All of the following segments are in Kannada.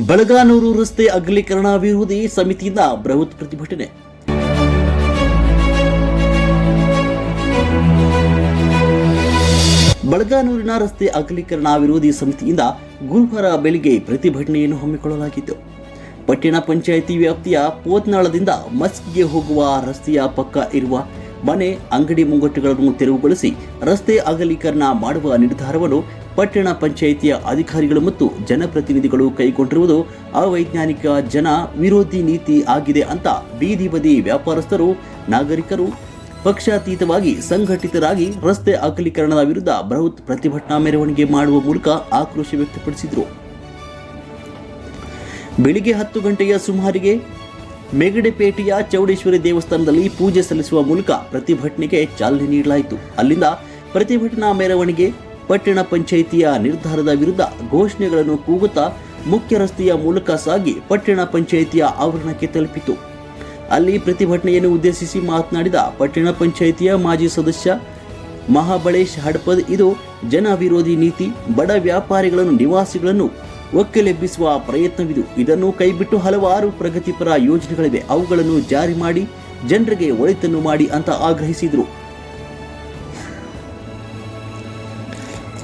ಬಳಗಾನೂರು ರಸ್ತೆ ಅಗಲೀಕರಣ ವಿರೋಧಿ ಸಮಿತಿಯಿಂದ ಬೃಹತ್ ಪ್ರತಿಭಟನೆ. ಬಳಗಾನೂರಿನ ರಸ್ತೆ ಅಗಲೀಕರಣ ವಿರೋಧಿ ಸಮಿತಿಯಿಂದ ಗುರುವಾರ ಬೆಳಿಗ್ಗೆ ಪ್ರತಿಭಟನೆಯನ್ನು ಹಮ್ಮಿಕೊಳ್ಳಲಾಗಿತ್ತು. ಪಟ್ಟಣ ಪಂಚಾಯಿತಿ ವ್ಯಾಪ್ತಿಯ ಪೋತ್ನಾಳದಿಂದ ಮಸ್ಕಿಗೆ ಹೋಗುವ ರಸ್ತೆಯ ಪಕ್ಕ ಇರುವ ಮನೆ ಅಂಗಡಿ ಮುಂಗಟ್ಟುಗಳನ್ನು ತೆರವುಗೊಳಿಸಿ ರಸ್ತೆ ಅಗಲೀಕರಣ ಮಾಡುವ ನಿರ್ಧಾರವನ್ನು ಪಟ್ಟಣ ಪಂಚಾಯಿತಿಯ ಅಧಿಕಾರಿಗಳು ಮತ್ತು ಜನಪ್ರತಿನಿಧಿಗಳು ಕೈಗೊಂಡಿರುವುದು ಅವೈಜ್ಞಾನಿಕ ಜನ ವಿರೋಧಿ ನೀತಿ ಆಗಿದೆ ಅಂತ ಬೀದಿ ಬದಿ ವ್ಯಾಪಾರಸ್ಥರು, ನಾಗರಿಕರು ಪಕ್ಷಾತೀತವಾಗಿ ಸಂಘಟಿತರಾಗಿ ರಸ್ತೆ ಅಗಲೀಕರಣದ ವಿರುದ್ಧ ಬೃಹತ್ ಪ್ರತಿಭಟನಾ ಮೆರವಣಿಗೆ ಮಾಡುವ ಮೂಲಕ ಆಕ್ರೋಶ ವ್ಯಕ್ತಪಡಿಸಿದರು. ಬೆಳಿಗ್ಗೆ ಹತ್ತು ಗಂಟೆಯ ಸುಮಾರಿಗೆ ಮೆಗಡೆಪೇಟೆಯ ಚೌಡೇಶ್ವರಿ ದೇವಸ್ಥಾನದಲ್ಲಿ ಪೂಜೆ ಸಲ್ಲಿಸುವ ಮೂಲಕ ಪ್ರತಿಭಟನೆಗೆ ಚಾಲನೆ ನೀಡಲಾಯಿತು. ಅಲ್ಲಿಂದ ಪ್ರತಿಭಟನಾ ಮೆರವಣಿಗೆ ಪಟ್ಟಣ ಪಂಚಾಯಿತಿಯ ನಿರ್ಧಾರದ ವಿರುದ್ಧ ಘೋಷಣೆಗಳನ್ನು ಕೂಗುತ್ತಾ ಮುಖ್ಯ ರಸ್ತೆಯ ಮೂಲಕ ಸಾಗಿ ಪಟ್ಟಣ ಪಂಚಾಯಿತಿಯ ಆವರಣಕ್ಕೆ ತಲುಪಿತು. ಅಲ್ಲಿ ಪ್ರತಿಭಟನೆಯನ್ನು ಉದ್ದೇಶಿಸಿ ಮಾತನಾಡಿದ ಪಟ್ಟಣ ಪಂಚಾಯಿತಿಯ ಮಾಜಿ ಸದಸ್ಯ ಮಹಾಬಳೇಶ್ ಹಡ್ಪದ್, ಇದು ಜನ ವಿರೋಧಿ ನೀತಿ, ಬಡ ವ್ಯಾಪಾರಿಗಳನ್ನು, ನಿವಾಸಿಗಳನ್ನು ಒಕ್ಕಲೆಬ್ಬಿಸುವ ಪ್ರಯತ್ನವಿದು. ಇದನ್ನು ಕೈಬಿಟ್ಟು ಹಲವಾರು ಪ್ರಗತಿಪರ ಯೋಜನೆಗಳಿವೆ. ಅವುಗಳನ್ನು ಜಾರಿ ಮಾಡಿ, ಜನರಿಗೆ ಒಳಿತನ್ನು ಮಾಡಿ ಅಂತ ಆಗ್ರಹಿಸಿದರು.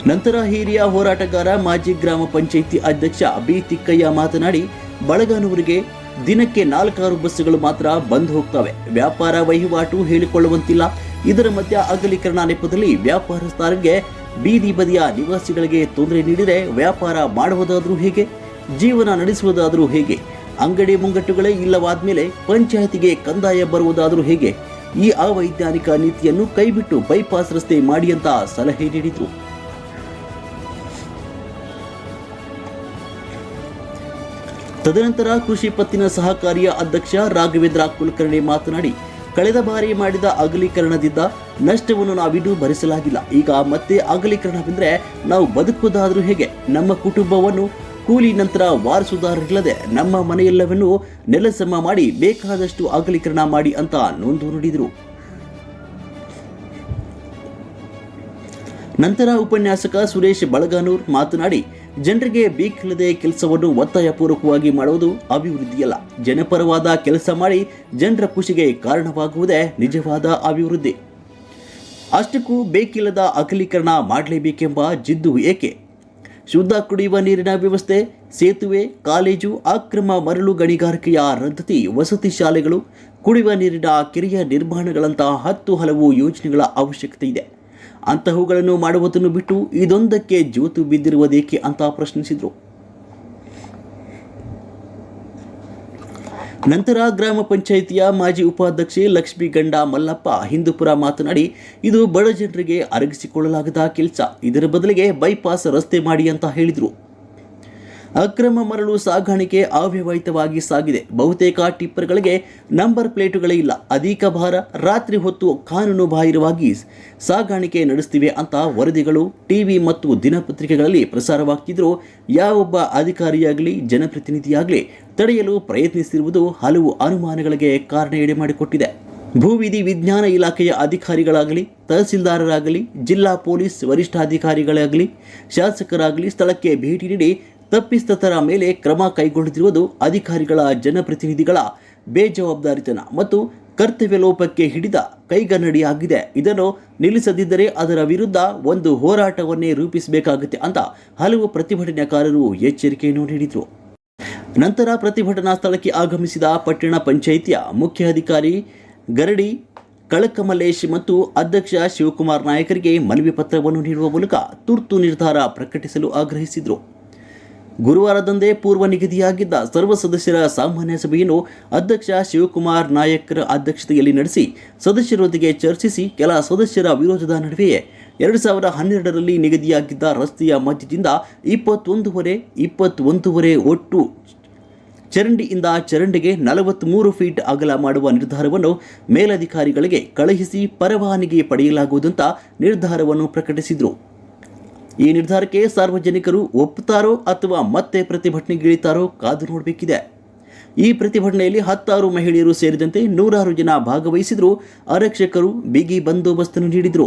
ನಂತರ ಹಿರಿಯ ಹೋರಾಟಗಾರ ಮಾಜಿ ಗ್ರಾಮ ಪಂಚಾಯಿತಿ ಅಧ್ಯಕ್ಷ ಬಿ ತಿಕ್ಕಯ್ಯ ಮಾತನಾಡಿ, ಬಳಗಾನೂರಿಗೆ ದಿನಕ್ಕೆ ನಾಲ್ಕಾರು ಬಸ್ಸುಗಳು ಮಾತ್ರ ಬಂದ್ ಹೋಗ್ತವೆ. ವ್ಯಾಪಾರ ವಹಿವಾಟು ಹೇಳಿಕೊಳ್ಳುವಂತಿಲ್ಲ. ಇದರ ಮಧ್ಯ ಅಗಲೀಕರಣ ನೆಪದಲ್ಲಿ ವ್ಯಾಪಾರಸ್ಥರಿಗೆ ಬೀದಿ ಬದಿಯ ನಿವಾಸಿಗಳಿಗೆ ತೊಂದರೆ ನೀಡಿದರೆ ವ್ಯಾಪಾರ ಮಾಡುವುದಾದರೂ ಹೇಗೆ? ಜೀವನ ನಡೆಸುವುದಾದರೂ ಹೇಗೆ? ಅಂಗಡಿ ಮುಂಗಟ್ಟುಗಳೇ ಇಲ್ಲವಾದ್ಮೇಲೆ ಪಂಚಾಯತಿಗೆ ಕಂದಾಯ ಬರುವುದಾದರೂ ಹೇಗೆ? ಈ ಅವೈಜ್ಞಾನಿಕ ನೀತಿಯನ್ನು ಕೈಬಿಟ್ಟು ಬೈಪಾಸ್ ರಸ್ತೆ ಮಾಡಿ ಅಂತ ಸಲಹೆ ನೀಡಿದರು. ತದನಂತರ ಕೃಷಿ ಪತ್ತಿನ ಸಹಕಾರಿಯ ಅಧ್ಯಕ್ಷ ರಾಘವೇಂದ್ರ ಕುಲಕರ್ಣಿ ಮಾತನಾಡಿ, ಕಳೆದ ಬಾರಿ ಮಾಡಿದ ಅಗಲೀಕರಣದಿಂದ ನಷ್ಟವನ್ನು ನಾವಿನ್ನೂ ಭರಿಸಲಾಗಿಲ್ಲ. ಈಗ ಮತ್ತೆ ಅಗಲೀಕರಣವೆಂದರೆ ನಾವು ಬದುಕುವುದಾದರೂ ಹೇಗೆ? ನಮ್ಮ ಕುಟುಂಬವನ್ನು ಕೂಲಿ ನಂತರ ವಾರಸುದಾರರಿಲ್ಲದೆ ನಮ್ಮ ಮನೆಯೆಲ್ಲವನ್ನೂ ನೆಲಸಮ ಮಾಡಿ ಬೇಕಾದಷ್ಟು ಅಗಲೀಕರಣ ಮಾಡಿ ಅಂತ ನೊಂದು ನುಡಿದರು. ನಂತರ ಉಪನ್ಯಾಸಕ ಸುರೇಶ್ ಬಳಗಾನೂರ್ ಮಾತನಾಡಿ ಜನರಿಗೆ ಬೇಕಿಲ್ಲದೆ ಕೆಲಸವನ್ನು ಒತ್ತಾಯಪೂರ್ವಕವಾಗಿ ಮಾಡುವುದು ಅಭಿವೃದ್ಧಿಯಲ್ಲ. ಜನಪರವಾದ ಕೆಲಸ ಮಾಡಿ ಜನರ ಖುಷಿಗೆ ಕಾರಣವಾಗುವುದೇ ನಿಜವಾದ ಅಭಿವೃದ್ಧಿ. ಅಷ್ಟಕ್ಕೂ ಬೇಕಿಲ್ಲದ ಅಗಲೀಕರಣ ಮಾಡಲೇಬೇಕೆಂಬ ಜಿದ್ದು ಏಕೆ? ಶುದ್ಧ ಕುಡಿಯುವ ನೀರಿನ ವ್ಯವಸ್ಥೆ, ಸೇತುವೆ, ಕಾಲೇಜು, ಅಕ್ರಮ ಮರಳು ಗಣಿಗಾರಿಕೆಯ ರದ್ದತಿ, ವಸತಿ ಶಾಲೆಗಳು, ಕುಡಿಯುವ ನೀರಿನ ಕೆರೆಯ ನಿರ್ಮಾಣಗಳಂತಹ ಹತ್ತು ಹಲವು ಯೋಜನೆಗಳ ಅವಶ್ಯಕತೆ ಇದೆ. ಅಂತಹವುಗಳನ್ನು ಮಾಡುವುದನ್ನು ಬಿಟ್ಟು ಇದೊಂದಕ್ಕೆ ಜ್ಯೋತು ಬಿದ್ದಿರುವುದೇಕೆ ಅಂತ ಪ್ರಶ್ನಿಸಿದರು. ನಂತರ ಗ್ರಾಮ ಪಂಚಾಯಿತಿಯ ಮಾಜಿ ಉಪಾಧ್ಯಕ್ಷೆ ಲಕ್ಷ್ಮಿ ಗಂಡ ಮಲ್ಲಪ್ಪ ಹಿಂದೂಪುರ ಮಾತನಾಡಿ, ಇದು ಬಡ ಜನರಿಗೆ ಅರಗಿಸಿಕೊಳ್ಳಲಾಗದ ಕೆಲಸ. ಇದರ ಬದಲಿಗೆ ಬೈಪಾಸ್ ರಸ್ತೆ ಮಾಡಿ ಅಂತ ಹೇಳಿದರು. ಅಕ್ರಮ ಮರಳು ಸಾಗಾಣಿಕೆ ಅವ್ಯವಹಿತವಾಗಿ ಸಾಗಿದೆ. ಬಹುತೇಕ ಟಿಪ್ಪರ್ಗಳಿಗೆ ನಂಬರ್ ಪ್ಲೇಟುಗಳೇ ಇಲ್ಲ. ಅಧಿಕ ಭಾರ, ರಾತ್ರಿ ಹೊತ್ತು ಕಾನೂನು ಬಾಹಿರವಾಗಿ ಸಾಗಾಣಿಕೆ ನಡೆಸ್ತಿವೆ ಅಂತ ವರದಿಗಳು, ಟಿವಿ ಮತ್ತು ದಿನಪತ್ರಿಕೆಗಳಲ್ಲಿ ಪ್ರಸಾರವಾಗ್ತಿದ್ರೂ ಯಾವೊಬ್ಬ ಅಧಿಕಾರಿಯಾಗಲಿ, ಜನಪ್ರತಿನಿಧಿಯಾಗಲಿ ತಡೆಯಲು ಪ್ರಯತ್ನಿಸಿರುವುದು ಹಲವು ಅನುಮಾನಗಳಿಗೆ ಕಾರಣ ಎಡೆ ಮಾಡಿಕೊಟ್ಟಿದೆ ಭೂವಿಧಿ ವಿಜ್ಞಾನ ಇಲಾಖೆಯ ಅಧಿಕಾರಿಗಳಾಗಲಿ, ತಹಸೀಲ್ದಾರರಾಗಲಿ, ಜಿಲ್ಲಾ ಪೊಲೀಸ್ ವರಿಷ್ಠಾಧಿಕಾರಿಗಳಾಗಲಿ, ಶಾಸಕರಾಗಲಿ ಸ್ಥಳಕ್ಕೆ ಭೇಟಿ ನೀಡಿ ತಪ್ಪಿತಸ್ಥರ ಮೇಲೆ ಕ್ರಮ ಕೈಗೊಂಡಿರುವುದು ಅಧಿಕಾರಿಗಳ ಜನಪ್ರತಿನಿಧಿಗಳ ಬೇಜವಾಬ್ದಾರಿತನ ಮತ್ತು ಕರ್ತವ್ಯ ಲೋಪಕ್ಕೆ ಹಿಡಿದ ಕೈಗನ್ನಡಿಯಾಗಿದೆ. ಇದನ್ನು ನಿಲ್ಲಿಸದಿದ್ದರೆ ಅದರ ವಿರುದ್ಧ ಒಂದು ಹೋರಾಟವನ್ನೇ ರೂಪಿಸಬೇಕಾಗುತ್ತೆ ಅಂತ ಹಲವು ಪ್ರತಿಭಟನಾಕಾರರು ಎಚ್ಚರಿಕೆಯನ್ನು ನೀಡಿದರು. ನಂತರ ಪ್ರತಿಭಟನಾ ಸ್ಥಳಕ್ಕೆ ಆಗಮಿಸಿದ ಪಟ್ಟಣ ಪಂಚಾಯಿತಿಯ ಮುಖ್ಯ ಅಧಿಕಾರಿ ಗರಡಿ ಕಳಕಮಲೇಶ್ ಮತ್ತು ಅಧ್ಯಕ್ಷ ಶಿವಕುಮಾರ್ ನಾಯಕರಿಗೆ ಮನವಿ ಪತ್ರವನ್ನು ನೀಡುವ ಮೂಲಕ ತುರ್ತು ನಿರ್ಧಾರ ಪ್ರಕಟಿಸಲು ಆಗ್ರಹಿಸಿದರು. ಗುರುವಾರದಂದೇ ಪೂರ್ವ ನಿಗದಿಯಾಗಿದ್ದ ಸರ್ವ ಸದಸ್ಯರ ಸಾಮಾನ್ಯ ಸಭೆಯನ್ನು ಅಧ್ಯಕ್ಷ ಶಿವಕುಮಾರ್ ನಾಯಕರ ಅಧ್ಯಕ್ಷತೆಯಲ್ಲಿ ನಡೆಸಿ ಸದಸ್ಯರೊಂದಿಗೆ ಚರ್ಚಿಸಿ ಕೆಲ ಸದಸ್ಯರ ವಿರೋಧದ ನಡುವೆಯೇ ಎರಡು ಸಾವಿರದ ಹನ್ನೆರಡರಲ್ಲಿ ನಿಗದಿಯಾಗಿದ್ದ ರಸ್ತೆಯ ಮಧ್ಯದಿಂದ ಇಪ್ಪತ್ತೊಂದೂವರೆ ಇಪ್ಪತ್ತೊಂದೂವರೆ ಒಟ್ಟು ಚರಂಡಿಯಿಂದ ಚರಂಡಿಗೆ ನಲವತ್ತ್ಮೂರು ಫೀಟ್ ಅಗಲ ಮಾಡುವ ನಿರ್ಧಾರವನ್ನು ಮೇಲಧಿಕಾರಿಗಳಿಗೆ ಕಳುಹಿಸಿ ಪರವಾನಗಿ ಪಡೆಯಲಾಗುವುದಂತ ನಿರ್ಧಾರವನ್ನು ಪ್ರಕಟಿಸಿದರು. ಈ ನಿರ್ಧಾರಕ್ಕೆ ಸಾರ್ವಜನಿಕರು ಒಪ್ಪುತ್ತಾರೋ ಅಥವಾ ಮತ್ತೆ ಪ್ರತಿಭಟನೆಗಿಳಿತಾರೋ ಕಾದು ನೋಡಬೇಕಿದೆ. ಈ ಪ್ರತಿಭಟನೆಯಲ್ಲಿ ಹತ್ತಾರು ಮಹಿಳೆಯರು ಸೇರಿದಂತೆ ನೂರಾರು ಜನ ಭಾಗವಹಿಸಿದ್ರು ಆರಕ್ಷಕರು ಬಿಗಿ ಬಂದೋಬಸ್ತನ್ನು ನೀಡಿದರು.